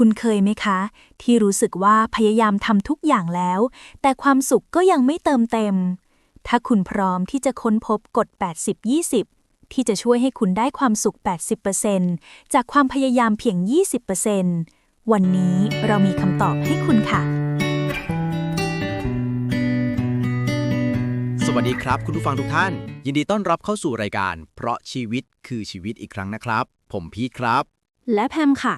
คุณเคยไหมคะ ที่รู้สึกว่าพยายามทำทุกอย่างแล้ว แต่ความสุขก็ยังไม่เติมเต็ม ถ้าคุณพร้อมที่จะค้นพบกฎ 80-20 ที่จะช่วยให้คุณได้ความสุข 80%จากความพยายามเพียง 20%วันนี้เรามีคำตอบให้คุณค่ะ สวัสดีครับ คุณผู้ฟังทุกท่าน ยินดีต้อนรับเข้าสู่รายการ เพราะชีวิตคือชีวิตอีกครั้งนะครับ ผมพีทครับ และแพมค่ะ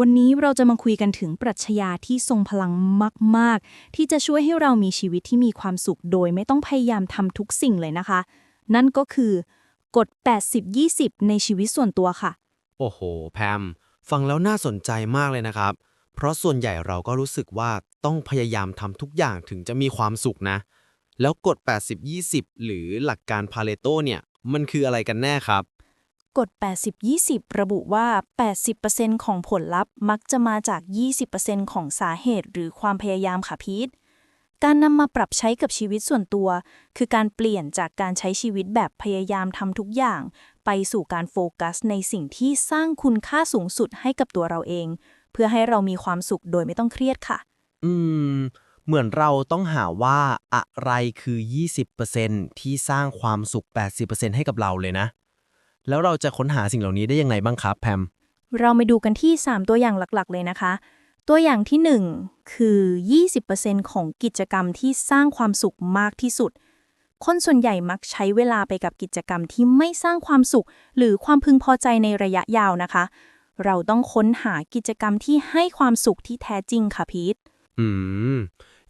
วันนี้เราจะมาคุยกันถึงปรัชญาที่ทรงพลังมาก ๆ ที่จะช่วยให้เรามีชีวิตที่มีความสุขโดยไม่ต้องพยายามทำทุกสิ่งเลยนะคะ นั่นก็คือกฎ 80-20 ในชีวิตส่วนตัวค่ะ โอ้โห แพม ฟังแล้วน่าสนใจมากเลยนะครับ เพราะส่วนใหญ่เราก็รู้สึกว่าต้องพยายามทำทุกอย่างถึงจะมีความสุขนะ แล้วกฎ 80-20 หรือหลักการพาเลโตเนี่ย มันคืออะไรกันแน่ครับ กฎ 80-20 ระบุว่า 80%ของผลลัพธ์มักจะมาจาก 20%ของสาเหตุหรือความพยายามค่ะพีทการนำมาปรับใช้กับชีวิตส่วนตัว คือการเปลี่ยนจากการใช้ชีวิตแบบพยายามทำทุกอย่าง ไปสู่การโฟกัสในสิ่งที่สร้างคุณค่าสูงสุดให้กับตัวเราเอง เพื่อให้เรามีความสุขโดยไม่ต้องเครียดค่ะ อืม เหมือนเราต้องหาว่าอะไรคือ 20%ที่สร้างความสุข 80%ให้กับเราเลยนะ แล้วเราจะค้นหาสิ่งเหล่านี้ได้ยังไงบ้างครับแพม เรามาดูกันที่ 3 ตัวอย่างหลักๆ เลยนะคะ ตัวอย่างที่ 1 คือ 20%ของกิจกรรมที่สร้างความสุขมากที่สุด คนส่วนใหญ่มักใช้เวลาไปกับกิจกรรมที่ไม่สร้างความสุข หรือความพึงพอใจในระยะยาวนะคะ เราต้องค้นหากิจกรรมที่ให้ความสุขที่แท้จริงค่ะพีทอืม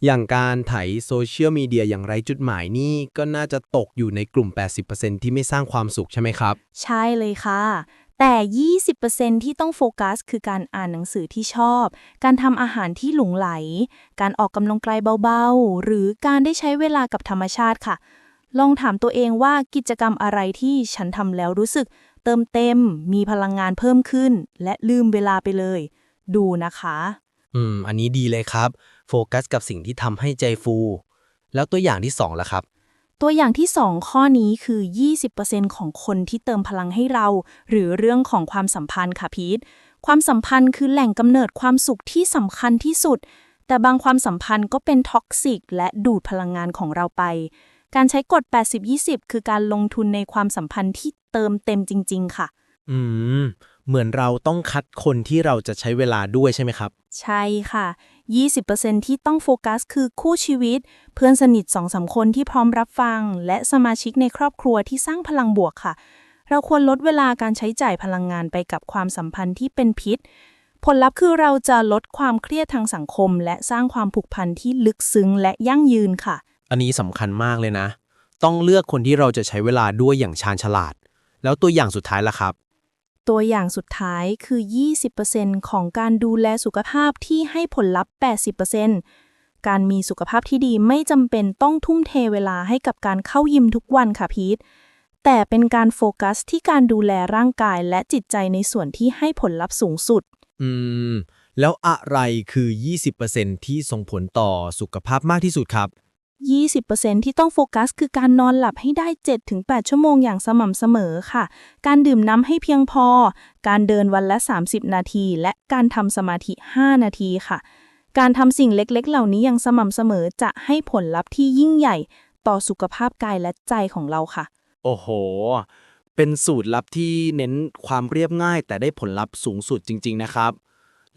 อย่างการไถโซเชียลมีเดียอย่างไรจุดหมายนี่ก็น่าจะตกอยู่ในกลุ่ม 80%ที่ไม่สร้างความสุขใช่ไหมครับ ใช่เลยค่ะ แต่ 20%ที่ต้องโฟกัส คือการอ่านหนังสือที่ชอบ การทำอาหารที่หลงไหล การออกกำลังกายเบาๆ หรือการได้ใช้เวลากับธรรมชาติค่ะ ลองถามตัวเองว่ากิจกรรมอะไรที่ฉันทำแล้วรู้สึก เติมเต็ม มีพลังงานเพิ่มขึ้น และลืมเวลาไปเลย ดูนะคะ อืม อันนี้ดีเลยครับ โฟกัสกับสิ่งที่ทำให้ใจฟู แล้วตัวอย่างที่2ล่ะครับ ตัวอย่างที่ 2 ข้อนี้คือ 20%ของคนที่เติมพลังให้เรา หรือเรื่องของความสัมพันธ์ค่ะพีทความสัมพันธ์คือแหล่งกำเนิดความสุขที่สำคัญที่สุด แต่บางความสัมพันธ์ก็เป็นท็อกซิกและดูดพลังงานของเราไป การใช้กฎ 80-20 คือการลงทุนในความสัมพันธ์ที่เติมเต็มจริง ๆ ค่ะ อืม เหมือนเราต้องคัดคนที่เราจะใช้เวลาด้วยใช่ไหมครับ ใช่ค่ะ 20%ที่ต้องโฟกัสคือคู่ชีวิต เพื่อนสนิท2อสาคนที่พร้อมรับฟัง และสมาชิกในครอบครัวที่สร้างพลังบวกค่ะ เราควรลดเวลาการใช้จ่ายพลังงานไปกับความสัมพันธ์ที่เป็นพิษ ผลลัพธ์คือเราจะลดความเครียดทางสังคม และสร้างความผูกพันที่ลึกซึ้งและยั่งยืนค่ะ อันนี้สำคัญมากเลยนะ ต้องเลือกคนที่เราจะใช้เวลาด้วยอย่างชาญฉลาด แล้วตัวอย่างสุดท้ายล่ะครับ ตัวอย่างสุดท้ายคือ 20%ของการดูแลสุขภาพที่ให้ผลลัพธ์ 80%การมีสุขภาพที่ดีไม่จำเป็นต้องทุ่มเทเวลาให้กับการเข้ายิมทุกวันค่ะพีทแต่เป็นการโฟกัสที่การดูแลร่างกายและจิตใจในส่วนที่ให้ผลลัพธ์สูงสุด อืม แล้วอะไรคือ 20%ที่ส่งผลต่อสุขภาพมากที่สุดครับ 20%ที่ต้องโฟกัสคือการนอนหลับให้ได้ 7-8 ชั่วโมงอย่างสม่ำเสมอค่ะ การดื่มน้ำให้เพียงพอ การเดินวันละ 30 นาที และการทำสมาธิ 5 นาทีค่ะ การทำสิ่งเล็กๆ เหล่านี้อย่างสม่ำเสมอจะให้ผลลัพธ์ที่ยิ่งใหญ่ต่อสุขภาพกายและใจของเราค่ะ โอ้โห เป็นสูตรลับที่เน้นความเรียบง่าย แต่ได้ผลลัพธ์สูงสุดจริง ๆ นะครับ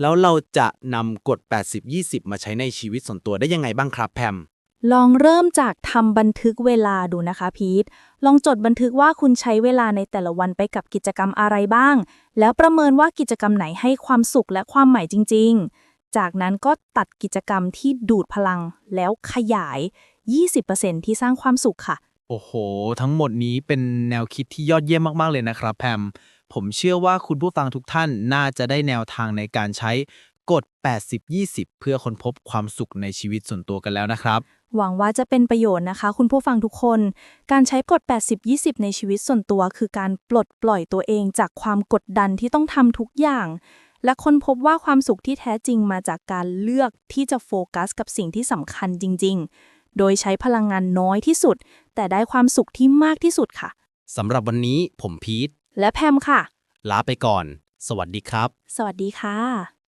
แล้วเราจะนำกฎ 80-20 มาใช้ในชีวิตส่วนตัวได้ยังไงบ้างครับแพม ลองเริ่มจากทำบันทึกเวลาดูนะคะพีท ลองจดบันทึกว่าคุณใช้เวลาในแต่ละวันไปกับกิจกรรมอะไรบ้าง แล้วประเมินว่ากิจกรรมไหนให้ความสุขและความหมายจริง ๆ จากนั้นก็ตัดกิจกรรมที่ดูดพลังแล้วขยาย 20%ที่สร้างความสุขค่ะ โอ้โห ทั้งหมดนี้เป็นแนวคิดที่ยอดเยี่ยมมาก ๆ เลยนะครับแพม ผมเชื่อว่าคุณผู้ฟังทุกท่านน่าจะได้แนวทางในการใช้ กฎ80-20 เพื่อค้นพบความสุขในชีวิตส่วนตัวกันแล้วนะครับ หวังว่าจะเป็นประโยชน์นะคะ คุณผู้ฟังทุกคน การใช้กฎ 80-20 ในชีวิตส่วนตัว คือการปลดปล่อยตัวเองจากความกดดันที่ต้องทำทุกอย่าง และค้นพบว่าความสุขที่แท้จริงมาจากการเลือกที่จะโฟกัส กับสิ่งที่สำคัญจริง ๆ โดยใช้พลังงานน้อยที่สุด แต่ได้ความสุขที่มากที่สุดค่ะ สำหรับวันนี้ผมพีทและแพมค่ะ ลาไปก่อน สวัสดีครับ สวัสดีค่ะ